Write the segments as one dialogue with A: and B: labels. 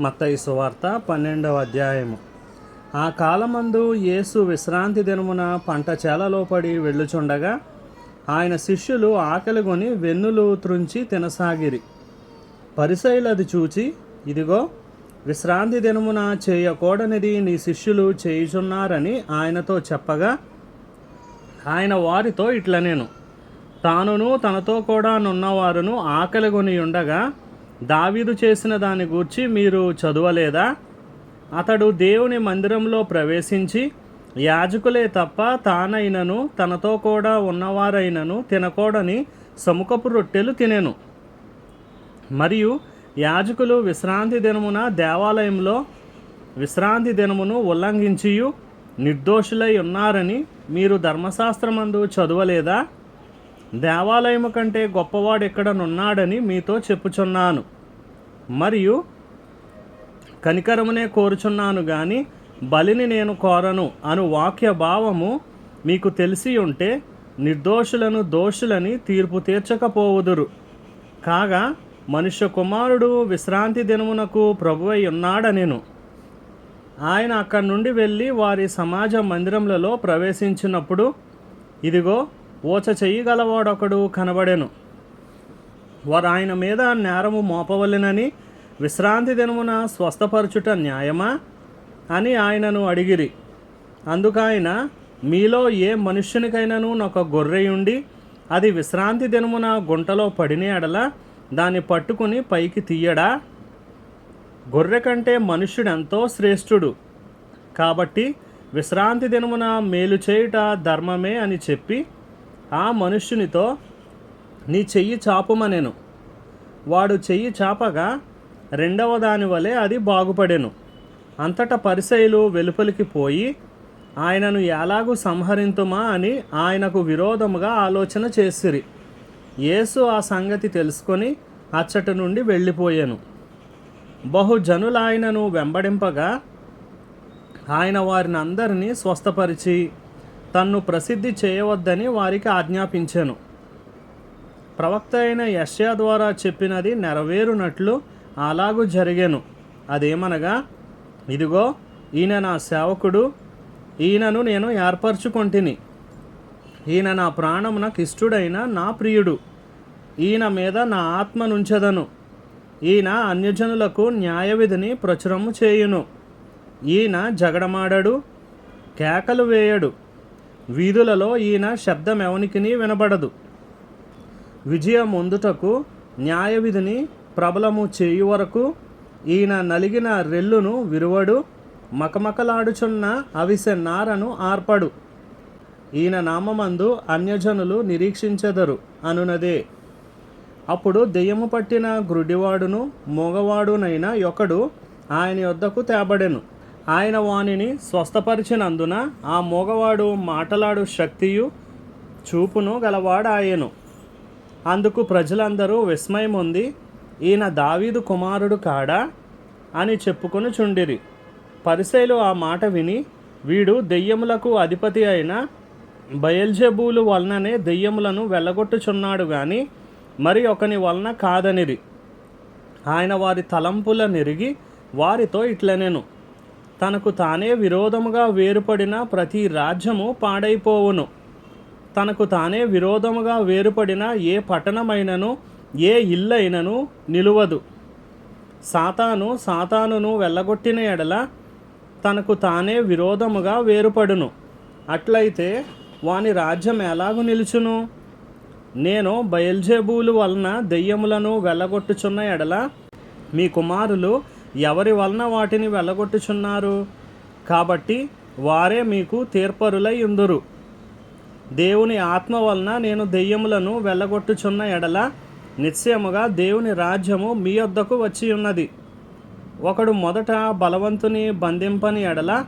A: మత్తయి సువార్త పన్నెండవ అధ్యాయము. ఆ కాలమందు యేసు విశ్రాంతి దినమున పంట చేలలో పడి వెళ్ళుచుండగా ఆయన శిష్యులు ఆకలిగొని వెన్నులు త్రుంచి తినసాగిరి. పరిసైలు అది చూచి ఇదిగో విశ్రాంతి దినమున చేయకూడనిది నీ శిష్యులు చేయుచున్నారని ఆయనతో చెప్పగా ఆయన వారితో ఇట్ల నేను తానును తనతో కూడా నున్నవారును ఆకలిగొని ఉండగా దావీదు చేసిన దాని గూర్చి మీరు చదవలేదా? అతడు దేవుని మందిరంలో ప్రవేశించి యాజకులే తప్ప తానైనను తనతో కూడా ఉన్నవారైనను తినకూడని సముఖపు రొట్టెలు తినెను. మరియు యాజకులు విశ్రాంతి దినమున దేవాలయంలో విశ్రాంతి దినమును ఉల్లంఘించియు నిర్దోషులై ఉన్నారని మీరు ధర్మశాస్త్రమందు చదవలేదా? దేవాలయము కంటే గొప్పవాడు ఎక్కడనున్నాడని మీతో చెప్పుచున్నాను. మరియు కనికరమునే కోరుచున్నాను గాని బలిని నేను కోరను అను వాక్య భావము మీకు తెలిసి ఉంటే నిర్దోషులను దోషులని తీర్పు తీర్చకపోవుదురు. కాగా మనుష్య కుమారుడు విశ్రాంతి దినమునకు ప్రభువై ఉన్నాడనెను. ఆయన అక్కడి నుండి వెళ్ళి వారి సమాజ మందిరములలో ప్రవేశించినప్పుడు ఇదిగో ఓచ చెయ్యగలవాడొకడు కనబడెను. వారు ఆయన మీద నేరము మోపవలెనని విశ్రాంతి దినమున స్వస్థపరచుట న్యాయమా? అని ఆయనను అడిగిరి. అందుకైన మీలో ఏ మనుష్యునికైనాను ఒక గొర్రెయుండి అది విశ్రాంతి దినమున గుంటలో పడిన ఎడల దాన్ని పట్టుకుని పైకి తీయడా? గొర్రె కంటే మనుష్యుడెంతో శ్రేష్ఠుడు. కాబట్టి విశ్రాంతి దినమున మేలు చేయుట ధర్మమే అని చెప్పి ఆ మనుష్యునితో నీ చెయ్యి చాపమనెను వాడు చెయ్యి చాపగా రెండవ దాని వలె అది బాగుపడెను. అంతటా పరిసయులు వెలుపలికి పోయి ఆయనను ఎలాగూ సంహరింతుమా అని ఆయనకు విరోధముగా ఆలోచన చేసిరి. యేసు ఆ సంగతి తెలుసుకొని అచ్చటి నుండి వెళ్ళిపోయాను. బహుజనులు ఆయనను వెంబడింపగా ఆయన వారిని అందరినీ స్వస్థపరిచి తన్ను ప్రసిద్ధి చేయవద్దని వారికి ఆజ్ఞాపించాను. ప్రవక్త అయిన యష్యా ద్వారా చెప్పినది నెరవేరునట్లు అలాగూ జరిగాను. అదేమనగా ఇదిగో ఈయన నా సేవకుడు ఈయనను నేను ఏర్పరచుకొంటిని. ఈయన నా ప్రాణమునకు ఇష్టుడైన నా ప్రియుడు. ఈయన మీద నా ఆత్మ నుంచెదను. ఈయన అన్యజనులకు న్యాయవిధిని ప్రచురము చేయును. ఈయన జగడమాడడు కేకలు వేయడు. వీధులలో ఈయన శబ్దం ఎవనికిని వినబడదు. విజయం ముందుటకు న్యాయవిధిని ప్రబలము చేయు వరకు ఈయన నలిగిన రెల్లును విరువడు మకమకలాడుచున్న అవిసె నారను ఆర్పడు. ఈయన నామమందు అన్యజనులు నిరీక్షించెదరు అనునదే. అప్పుడు దెయ్యము పట్టిన గ్రుడివాడును మోగవాడునైన ఒకడు ఆయన యొద్దకు తేబడెను. ఆయన వానిని స్వస్థపరిచినందున ఆ మోగవాడు మాటలాడు శక్తియు చూపును గలవాడాయెను. అందుకు ప్రజలందరూ విస్మయం ఉంది ఈయన దావీదు కుమారుడు కాడా? అని చెప్పుకొని చుండిరి పరిసైలు ఆ మాట విని వీడు దెయ్యములకు అధిపతి అయిన బయల్జబూలు వలననే దెయ్యములను వెళ్ళగొట్టుచున్నాడు కానీ మరి ఒకని వలన కాదనిరి. ఆయన వారి తలంపుల నెరిగి వారితో ఇట్లనెను. తనకు తానే విరోధముగా వేరుపడిన ప్రతి రాజ్యము పాడైపోవును. తనకు తానే విరోధముగా వేరుపడిన ఏ పట్టణమైనను ఏ ఇల్లైనను నిలువదు. సాతాను సాతానును వెళ్ళగొట్టిన ఎడల తనకు తానే విరోధముగా వేరుపడును. అట్లయితే వాని రాజ్యం ఎలాగు నిలుచును? నేను బయల్జేబూలు వలన దెయ్యములను వెళ్ళగొట్టుచున్న ఎడల మీ కుమారులు ఎవరి వలన వాటిని వెళ్ళగొట్టుచున్నారు? కాబట్టి వారే మీకు తీర్పరులై ఉందురు. దేవుని ఆత్మ వలన నేను దెయ్యములను వెళ్ళగొట్టుచున్న ఎడల నిశ్చయముగా దేవుని రాజ్యము మీ వద్దకు వచ్చి ఉన్నది. ఒకడు మొదట బలవంతుని బంధింపని ఎడల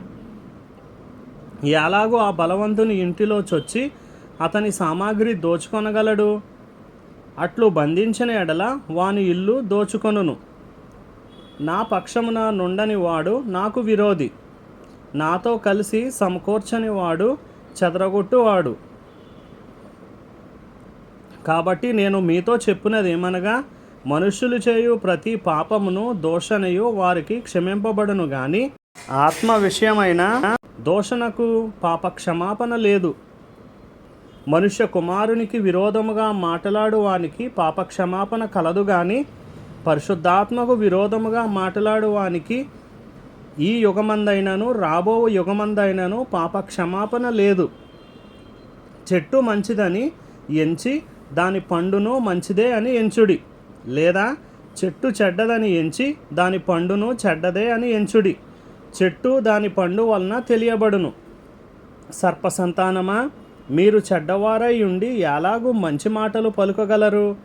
A: ఎలాగో ఆ బలవంతుని ఇంటిలో చొచ్చి అతని సామాగ్రి దోచుకొనగలడు. అట్లు బంధించిన ఎడల వాని ఇల్లు దోచుకొనును. నా పక్షమున నుండని వాడు నాకు విరోధి. నాతో కలిసి సమకూర్చని వాడు చెదరగొట్టువాడు. కాబట్టి నేను మీతో చెప్పినది ఏమనగా మనుష్యులు చేయు ప్రతి పాపమును దోషణయు వారికి క్షమింపబడును గాని ఆత్మ విషయమైన దోషణకు పాప క్షమాపణ లేదు. మనుష్య కుమారునికి విరోధముగా మాట్లాడు వానికి పాప క్షమాపణ కలదు గాని పరిశుద్ధాత్మకు విరోధముగా మాట్లాడు వానికి ఈ యుగమందైనను రాబో యుగమందైనను పాప క్షమాపణ లేదు. చెట్టు మంచిదని ఎంచి దాని పండును మంచిదే అని ఎంచుడి. లేదా చెట్టు చెడ్డదని ఎంచి దాని పండును చెడ్డదే అని ఎంచుడి. చెట్టు దాని పండు వలన తెలియబడును. సర్ప సంతానమా మీరు చెడ్డవారై ఉండి ఎలాగూ మంచి మాటలు పలుకగలరు?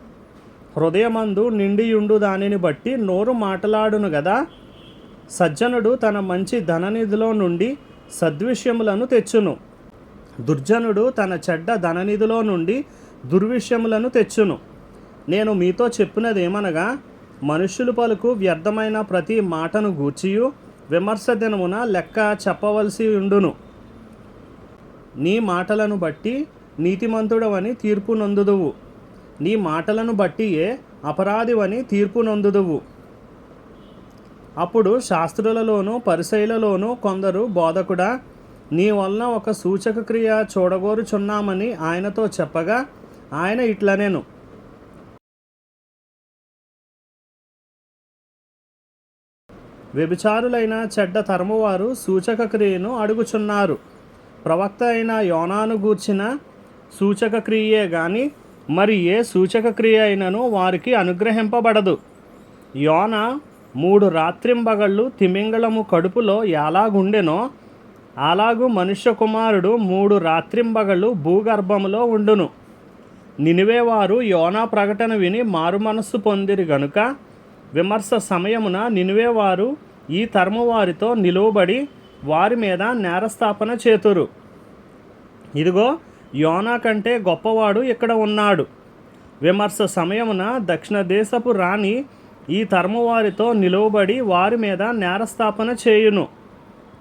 A: హృదయమందు నిండియుండు దానిని బట్టి నోరు మాటలాడును గదా? సజ్జనుడు తన మంచి ధననిధిలో నుండి సద్విషయములను తెచ్చును. దుర్జనుడు తన చెడ్డ ధననిధిలో నుండి దుర్విషయములను తెచ్చును. నేను మీతో చెప్పినదేమనగా మనుష్యులు పలుకు వ్యర్థమైన ప్రతి మాటను గూర్చియు విమర్శ దినమున లెక్క చెప్పవలసి ఉండును. నీ మాటలను బట్టి నీతిమంతుడవని తీర్పు నొందుదువు. నీ మాటలను బట్టియే అపరాధివని తీర్పు నొందుదువు. అప్పుడు శాస్త్రులలోనూ పరిశైలలోనూ కొందరు బోధకుడా నీ వలన ఒక సూచక క్రియ చూడగోరుచున్నామని ఆయనతో చెప్పగా ఆయన ఇట్లనేను. వ్యభిచారులైన చెడ్డ తరమువారు సూచక క్రియను అడుగుచున్నారు. ప్రవక్త అయిన యోనాను గూర్చిన సూచక క్రియే గాని మరి ఏ సూచక క్రియ అయినను వారికి అనుగ్రహింపబడదు. యోన మూడు రాత్రింబగళ్ళు తిమింగళము కడుపులో ఎలాగుండెనో అలాగూ మనుష్య కుమారుడు మూడు రాత్రింబగళ్ళు భూగర్భములో ఉండును. నినివేవారు యోనా ప్రకటన విని మారుమనస్సు పొందిరి గనుక విమర్శ సమయమున నినివేవారు ఈ తరము వారితో నిలువబడి వారి మీద నేరస్థాపన చేతురు. ఇదిగో యోనా కంటే గొప్పవాడు ఇక్కడ ఉన్నాడు. విమర్శ సమయమున దక్షిణ దేశపు రాణి ఈ తరము వారితో నిలువబడి వారి మీద నేరస్థాపన చేయును.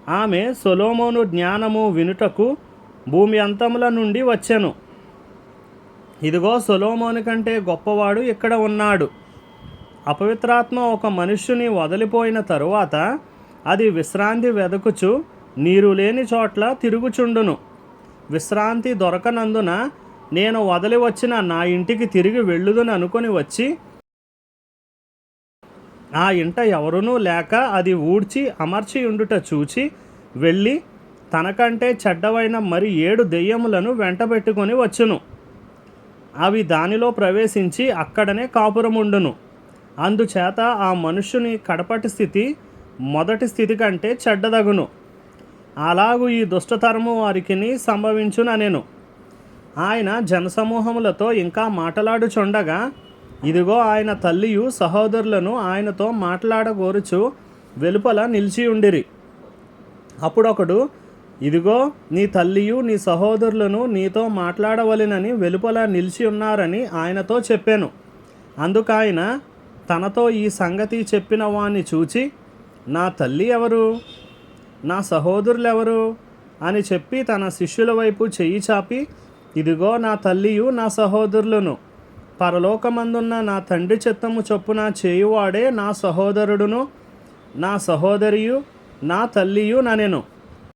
A: ఆమె సొలోమోను జ్ఞానము వినుటకు భూమి అంతముల నుండి వచ్చెను. ఇదిగో సొలోమోని కంటే గొప్పవాడు ఇక్కడ ఉన్నాడు. అపవిత్రాత్మ ఒక మనుష్యుని వదిలిపోయిన తరువాత అది విశ్రాంతి వెదకుచు నీరు లేని చోట్ల తిరుగుచుండును. విశ్రాంతి దొరకనందున నేను వదిలి వచ్చిన నా ఇంటికి తిరిగి వెళ్ళుదని అనుకొని వచ్చి ఆ ఇంట ఎవరునూ లేక అది ఊడ్చి అమర్చి ఉండుట చూచి వెళ్ళి తనకంటే చెడ్డవైన మరి ఏడు దెయ్యములను వెంటబెట్టుకొని వచ్చును. అవి దానిలో ప్రవేశించి అక్కడనే కాపురముండును. అందుచేత ఆ మనుష్యుని కడపటి స్థితి మొదటి స్థితి కంటే చెడ్డదగును. అలాగూ ఈ దుష్టతరము వారికిని సంభవించుననెను. ఆయన జనసమూహములతో ఇంకా మాట్లాడుచుండగా ఇదిగో ఆయన తల్లియు సహోదరులను ఆయనతో మాట్లాడగోరుచు వెలుపల నిలిచి ఉండిరి అప్పుడొకడు ఇదిగో నీ తల్లియు నీ సహోదరులను నీతో మాట్లాడవలెనని వెలుపల నిలిచి ఉన్నారని ఆయనతో చెప్పాను. అందుకాయన తనతో ఈ సంగతి చెప్పిన వాణ్ణి చూచి నా తల్లి ఎవరు? నా సహోదరులు ఎవరు అని చెప్పి తన శిష్యుల వైపు చెయ్యి చాపి ఇదిగో నా తల్లియు నా సహోదరులను. పరలోకమందున్న నా తండ్రి చిత్తము చొప్పున చేయువాడే నా సహోదరుడును నా సహోదరియు నా తల్లియు ననెను.